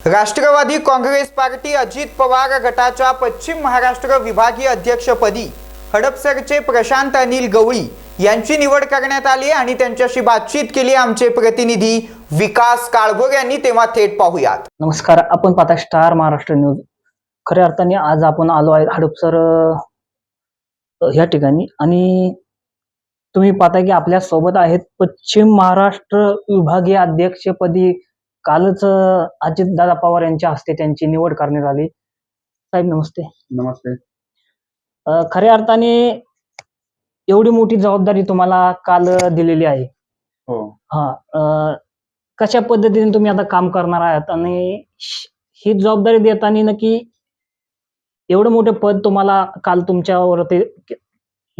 Rashtrawadi Congress party Ajit Pawar गटाच्या पश्चिम महाराष्ट्र विभागीय अध्यक्षपदी हडपसरचे प्रशांत अनिल गवळी यांची निवड करण्यात आली आणि त्यांच्याशी बातचीत केली आमचे प्रतिनिधी विकास काळभोर यांनी. तेव्हा थेट पाहूयात. नमस्कार आपण पाहता स्टार महाराष्ट्र न्यूज. खऱ्या अर्थाने आज आपण आलो आहे हडपसर या ह्या ठिकाणी. आणि तुम्ही पाहता की आपल्यासोबत आहेत पश्चिम महाराष्ट्र विभागीय अध्यक्षपदी कालच अजित दादा पवार यांच्या हस्ते त्यांची निवड करण्यात आली. साहेब नमस्ते. नमस्ते. अ, खऱ्या अर्थाने एवढी मोठी जबाबदारी तुम्हाला काल दिलेली आहे. हो. हा अ, कशा पद्धतीने तुम्ही आता काम करणार आहात? आणि श- ही जबाबदारी देताना नक्की एवढं मोठं पद तुम्हाला काल तुमच्यावरती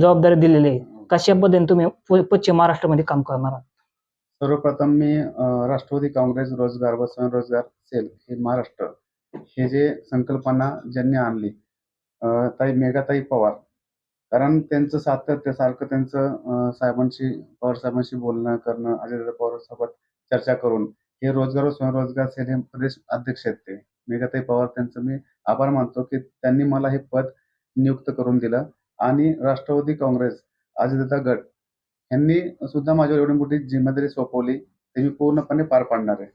जबाबदारी दिलेली आहे. कशा पद्धतीने तुम्ही प- पश्चिम महाराष्ट्रामध्ये काम करणार आहात? सर्वप्रथम मी राष्ट्रवादी काँग्रेस रोजगार व स्वयंरोजगार सेल हे महाराष्ट्र हे जे संकल्पना ज्यांनी आणली ताई मेघाताई पवार. कारण त्यांचं सातत्य सारखं त्यांचं साहेबांशी पवार साहेबांशी बोलणं करणं अजय पवार सोबत चर्चा करून हे रोजगार व स्वयंरोजगार सेल हे प्रदेश अध्यक्ष आहेत ते. मेघाताई पवार त्यांचं मी आभार मानतो की त्यांनी मला हे पद नियुक्त करून दिलं. आणि राष्ट्रवादी काँग्रेस अजितदादा गट यांनी सुद्धा माझ्यावर एवढी मोठी जिम्मेदारी सोपवली ते मी पूर्णपणे पार पाडणार आहे.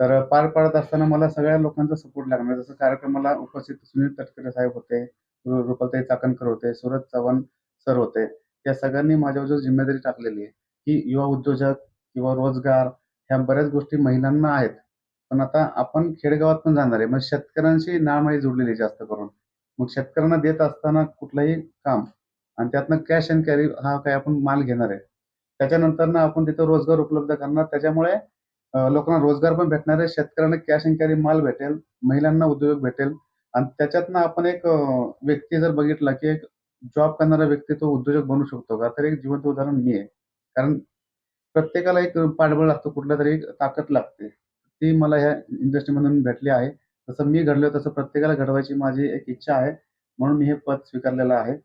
तर पार पाडत असताना मला सगळ्या लोकांचा सपोर्ट लागणार. जसं कार्यक्रमाला उपस्थित सुनील तटकरे साहेब होते रुपलताई चाकणकर होते सूरज चव्हाण सर होते या सगळ्यांनी माझ्यावर जो जिम्मेदारी टाकलेली आहे की युवा उद्योजक किंवा रोजगार ह्या बऱ्याच गोष्टी महिलांना आहेत. पण आता आपण खेडेगावात पण जाणार आहे. मग शेतकऱ्यांशी नाळमाळी जोडलेली आहे जास्त करून. मग शेतकऱ्यांना देत असताना कुठलंही काम आणि त्यातनं कॅश अँड कॅरी हा काय आपण माल घेणार आहे. त्याच्यानंतर ना आपण तिथं रोजगार उपलब्ध करणार. त्याच्यामुळे लोकांना रोजगार पण भेटणार आहे. शेतकऱ्यांना कॅश अँड कॅरी माल भेटेल. महिलांना उद्योग भेटेल. आणि त्याच्यातनं आपण एक व्यक्ती जर बघितला की एक जॉब करणारा व्यक्ती तो उद्योजक बनू शकतो का? तर एक जिवंत उदाहरण मी आहे. कारण प्रत्येकाला एक पाठबळ लागतो. कुठल्या तरी एक ताकद लागते. ती मला ह्या इंडस्ट्रीमधून भेटली आहे. जसं मी घडलो तसं प्रत्येकाला घडवायची माझी एक इच्छा आहे. म्हणून मी हे पद स्वीकारलेलं आहे.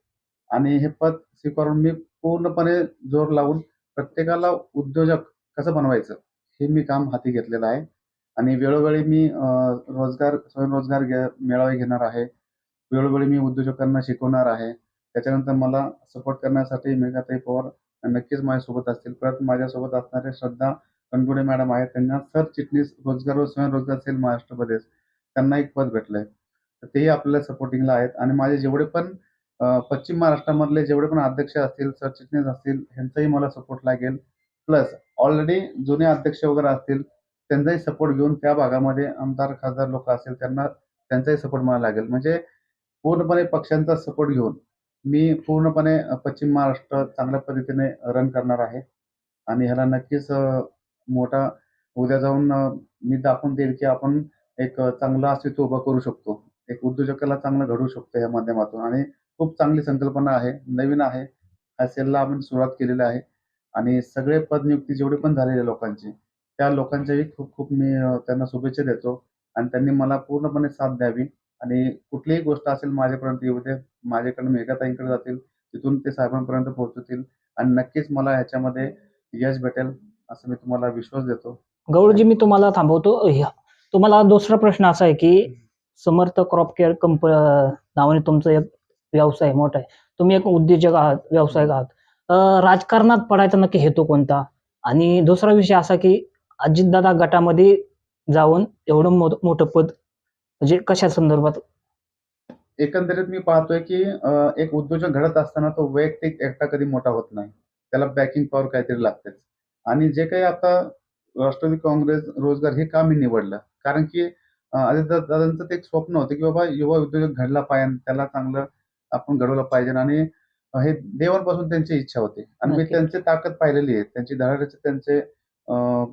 आणि हे पद स्वीकारून मी पूर्णपणे जोर लावून प्रत्येकाला उद्योजक कसं बनवायचं हे मी काम हाती घेतलेलं आहे. आणि वेळोवेळी मी रोजगार स्वयंरोजगार घे मेळावे घेणार आहे. वेळोवेळी मी उद्योजकांना शिकवणार आहे. त्याच्यानंतर मला सपोर्ट करण्यासाठी मेघाताई पवार नक्कीच माझ्यासोबत असतील. परत माझ्यासोबत असणारे श्रद्धा कणगुडे मॅडम आहेत. त्यांना सरचिटणीस रोजगार व स्वयंरोजगार सेल महाराष्ट्र प्रदेश. त्यांना एक पद भेटलंय. तर तेही आपल्याला सपोर्टिंगला आहेत. आणि माझे जेवढे पण पश्चिम महाराष्ट्रामधले जेवढे पण अध्यक्ष असतील सरचिटणीस असतील ह्यांचाही मला सपोर्ट लागेल. प्लस ऑलरेडी जुने अध्यक्ष वगैरे असतील त्यांचाही सपोर्ट घेऊन त्या भागामध्ये आमदार खासदार लोक असतील त्यांना त्यांचाही सपोर्ट मला लागेल. म्हणजे पूर्णपणे पक्षांचा सपोर्ट घेऊन मी पूर्णपणे पश्चिम महाराष्ट्र चांगल्या पद्धतीने रन करणार आहे. आणि ह्याला नक्कीच मोठा उद्या जाऊन मी दाखवून देईल की आपण एक चांगलं अस्तित्व उभं करू शकतो. एक उद्योजकाला चांगलं घडवू शकतो या माध्यमातून. आणि खूप चांगली संकल्पना आहे नवीन आहे. ह्या सेलला आपण सुरुवात केलेली आहे. आणि सगळे पदनियुक्ती जेवढे पण झालेले लोकांची त्या लोकांच्याही खूप खूप मी त्यांना शुभेच्छा देतो. आणि त्यांनी मला पूर्णपणे साथ द्यावी. आणि कुठलीही गोष्ट असेल माझ्यापर्यंत येऊ दे माझ्याकडनं मेघाताईंकडे जातील तिथून ते साहेबांपर्यंत पोहोचतील. आणि नक्कीच मला ह्याच्यामध्ये यश भेटेल असं मी तुम्हाला विश्वास देतो. गौरजी मी तुम्हाला थांबवतो. तुम्हाला दुसरा प्रश्न असा आहे की समर्थ क्रॉप केअर कंप नावाने तुमचा एक व्यवसाय मोठा आहे. तुम्ही एक उद्योजक आहात व्यावसायिक आहात. राजकारणात पडायचा नक्की हेतू कोणता? आणि दुसरा विषय असा की अजितदादा गटामध्ये जाऊन एवढं मोठं पद म्हणजे कशा संदर्भात? एकंदरीत मी पाहतोय की एक उद्योजक घडत असताना तो वैयक्तिक एकटा कधी मोठा होत नाही. त्याला बॅकिंग पॉवर काहीतरी लागतेच. आणि जे काही आता राष्ट्रवादी काँग्रेस रोजगार हे का मी निवडलं? कारण की अजितदादांचं ते एक स्वप्न होतं की बाबा युवा उद्योजक घडला पाहिजे त्याला चांगलं आपण घडवलं पाहिजे आणि हे देवांपासून त्यांची इच्छा होती. आणि मी नक्की. त्यांची ताकद पाहिलेली आहे. त्यांची धडाडीचे त्यांचे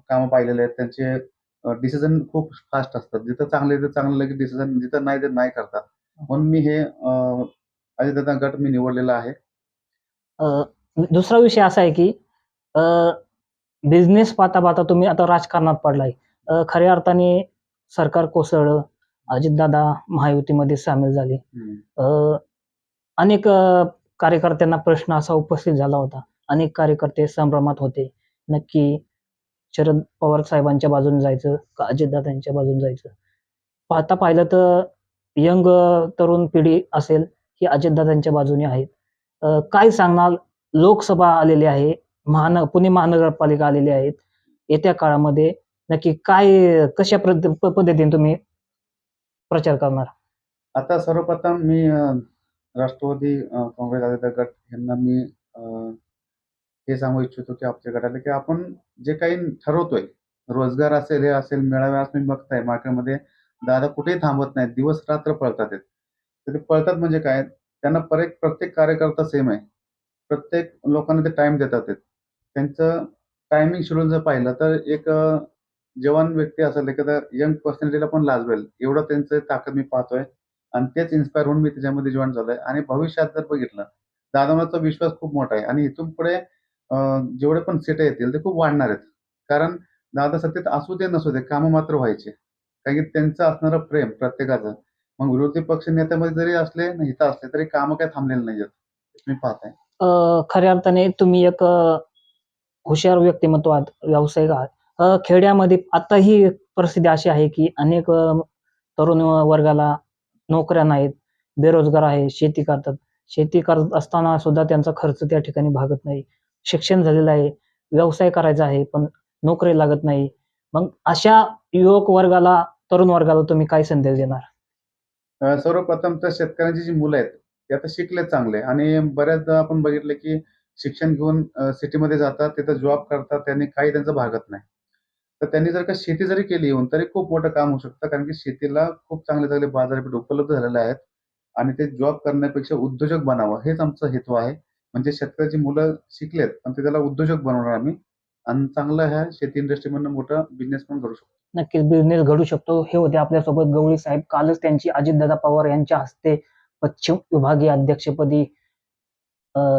कामं पाहिलेले आहेत. त्यांचे डिसिजन खूप फास्ट असतात. जिथं चांगले तिथं चांगलं लगेच डिसिजन जिथं नाही ते नाही करतात म्हणून मी हे अं, अजितदादा गट मी निवडलेला आहे. अं, दुसरा विषय असा आहे की बिझनेस पाहता पाहता तुम्ही आता राजकारणात पडलाय. अं, खऱ्या अर्थाने सरकार कोसळलं. अजितदादा महायुतीमध्ये सामील झाले. अं, अनेक कार्यकर्त्यांना प्रश्न असा उपस्थित झाला होता. अनेक कार्यकर्ते संभ्रमात होते. नक्की शरद पवार साहेबांच्या बाजूने जायचं का अजितदादांच्या बाजूने जायचं? पाहता पाहिलं तर यंग तरुण पिढी असेल ही अजितदादांच्या बाजूने आहेत काय सांगणार? लोकसभा आलेली आहे महान पुणे महानगरपालिका आलेली आहेत येत्या काळामध्ये नक्की काय कशा पद्धतीने तुम्ही प्रचार करणार? आता सर्वप्रथम मी राष्ट्रवादी अ, काँग्रेस आदित्य गट यांना मी अ, हे सांगू इच्छितो की आपल्या गटाला की आपण जे काही ठरवतोय रोजगार असेल हे असेल मेळावे आज तुम्ही बघताय मार्केटमध्ये दादा कुठेही थांबत नाहीत दिवस रात्र पळतात आहेत. तर ते पळतात म्हणजे काय? त्यांना प्रत्येक प्रत्येक कार्यकर्ता सेम आहे. प्रत्येक लोकांना ते टाइम देतात आहेत. त्यांचं टायमिंग शेड्यूल जर पाहिलं तर एक अ, जवान व्यक्ती असेल एखादा यंग पर्सनॅलिटीला पण लाजवेल. एवढं त्यांचं ताकद मी पाहतोय. आणि तेच इन्स्पायर होऊन मी त्याच्यामध्ये जॉईन झालोय. आणि भविष्यात जर बघितलं दादावरचा विश्वास खूप मोठा आहे. आणि इथून पुढे जेवढे पण सीट येतील ते खूप वाढणार आहेत. कारण दादा सत्तेत असू दे नसू दे कामं मात्र व्हायचे. कारण की त्यांचं असणारं प्रेम प्रत्येकाचं. मग विरोधी पक्ष नेत्यामध्ये जरी असले न इथं असले तरी कामं काही थांबलेले आहेत मी पाहत आहे खऱ्या अर्थाने तुम्ही एक हुशार व्यक्तिमत्व आहात व्यावसायिक आहात. खेड्यामध्ये आता ही परिस्थिती अशी आहे की अनेक तरुण वर्गाला नोकऱ्या नाहीत बेरोजगार आहे शेती करतात. शेती करत असताना सुद्धा त्यांचा खर्च त्या ठिकाणी भागत नाही. शिक्षण झालेलं आहे व्यवसाय करायचा आहे पण नोकरी लागत नाही. मग अशा युवक वर्गाला तरुण वर्गाला तुम्ही काय संदेश देणार? सर्वप्रथम तर शेतकऱ्यांची जी मुलं आहेत ते आता शिकले चांगले. आणि बऱ्याचदा आपण बघितलं की शिक्षण घेऊन सिटीमध्ये जातात तिथं जॉब करतात त्यांनी काही त्यांचं भागत नाही. तर त्यांनी जर का शेती जरी केली येऊन तरी खूप मोठं काम होऊ शकतं. कारण की शेतीला खूप चांगले चांगले बाजारपेठ उपलब्ध झालेले आहेत. आणि ते जॉब करण्यापेक्षा उद्योजक बनावं हेच आमचा हेतू आहे. म्हणजे शेतकऱ्याची मुलं शिकलेत पण ते त्याला उद्योजक बनवणार आम्ही. आणि चांगलं ह्या शेती इंडस्ट्रीमधनं मोठा बिझनेस पण करू शकतो. नक्कीच बिझनेस घडू शकतो. हे होते आपल्यासोबत गवळी साहेब. कालच त्यांची अजितदादा पवार यांच्या हस्ते पश्चिम विभागीय अध्यक्षपदी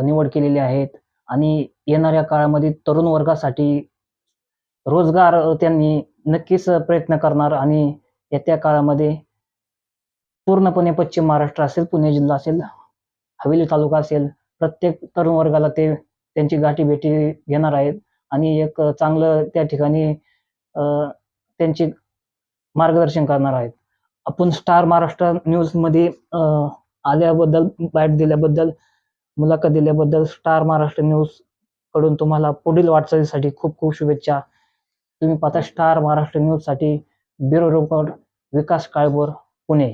निवड केलेली आहेत. आणि येणाऱ्या काळामध्ये तरुण वर्गासाठी रोजगार त्यांनी नक्कीच प्रयत्न करणार आणि येत्या काळामध्ये पूर्णपणे पश्चिम महाराष्ट्र असेल पुणे जिल्हा असेल हवेली तालुका असेल प्रत्येक तरुण वर्गाला ते त्यांची गाठी भेटी घेणार आहेत आणि एक चांगलं त्या ठिकाणी त्यांची मार्गदर्शन करणार आहेत. आपण स्टार महाराष्ट्र न्यूजमध्ये आल्याबद्दल बाईट दिल्याबद्दल मुलाखत दिल्याबद्दल स्टार महाराष्ट्र न्यूजकडून तुम्हाला पुढील वाटचालीसाठी खूप खूप शुभेच्छा. तुम्ही पाहता स्टार महाराष्ट्र न्यूजसाठी ब्युरो रिपोर्ट विकास काळबोर पुणे.